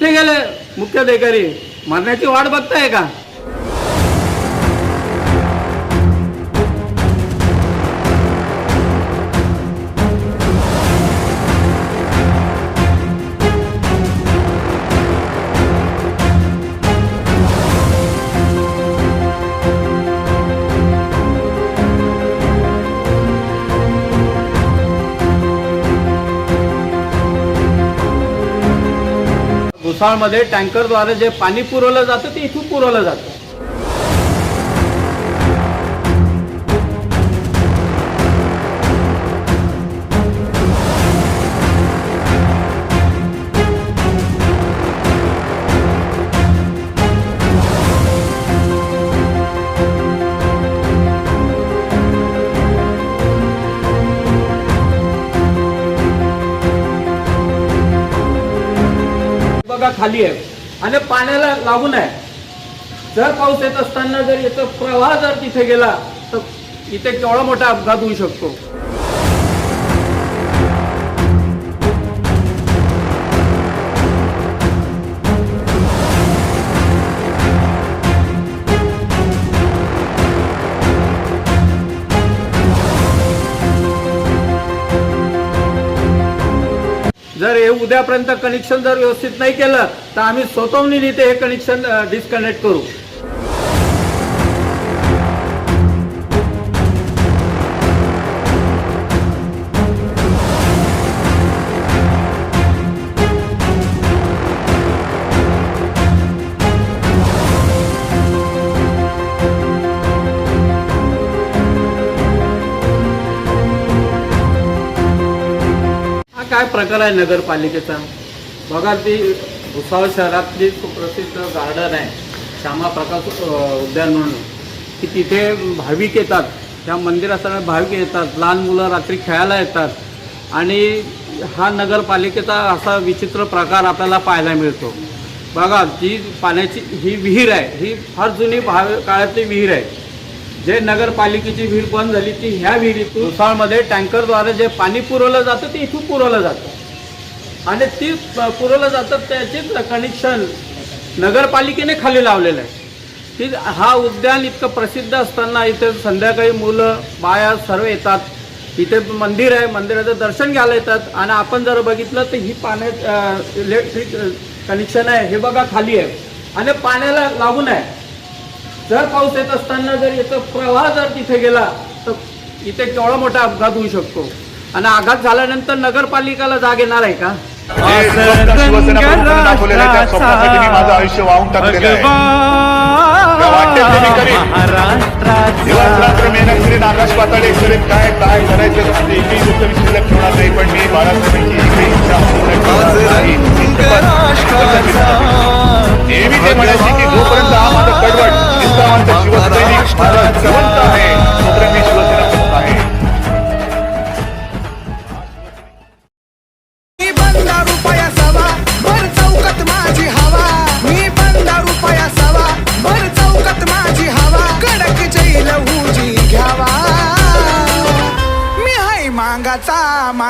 कुठे गेले मुख्याधिकारी. मरण्याची वाट बघताय का? भुसावळमध्ये टँकरद्वारे जे पाणी पुरवलं जातं ते इथून पुरवलं जातं. खाली आहे. आणि पाण्याला लागून आहे. जर पाऊस येत असताना जर याचा प्रवाह जर तिथे गेला तर इथे केवढा मोठा अपघात होऊ शकतो? उद्यापर्यंत कनेक्शन जर व्यवस्थित नाही केलं तर आम्ही स्वतःहून इथे हे कनेक्शन डिस्कनेक्ट करू. काय प्रकार आहे नगरपालिकेचा? बघा ती भुसावळ शहरातली सुप्रसिद्ध गार्डन आहे. श्यामा प्रकाश उद्यान म्हणून. की तिथे भाविक येतात. त्या मंदिरासाठी भाविक येतात. लहान मुलं रात्री खेळायला येतात. आणि हा नगरपालिकेचा असा विचित्र प्रकार आपल्याला पाहायला मिळतो. बघा जी पाण्याची ही विहीर आहे ही फार जुनी भाव काळातली विहीर आहे. जे नगरपालिकेची विहीर बंद झाली ती ह्या विहिरीतून उसाळमध्ये टँकरद्वारे जे पाणी पुरवलं जातं ते इथून पुरवलं जातं. आणि ती पुरवलं जातं त्याचेच कनेक्शन नगरपालिकेने खाली लावलेलं आहे. की हा उद्यान इतकं प्रसिद्ध असताना इथे संध्याकाळी मुलं बाया सर्व येतात. इथे मंदिर आहे मंदिराचं दर्शन घ्यायला येतात. आणि आपण जर बघितलं तर ही पाण्यात इलेक्ट्रिक कनेक्शन आहे हे बघा खाली आहे. आणि पाण्याला लागून आहे. जर पाऊस येत असताना जर याचा प्रवाह जर तिथे गेला तर इथे केवढा मोठा अपघात होऊ शकतो? आणि अपघात झाल्यानंतर नगरपालिकेला जाग येणार आहे का? माझं आयुष्य वाहून टाकलेलं आहे. आकाश पाताळे काय काय करायचं? एकही गोष्ट मी शिल्लक ठेवणार नाही पण मी बाळासाहेबांची एकही इच्छा.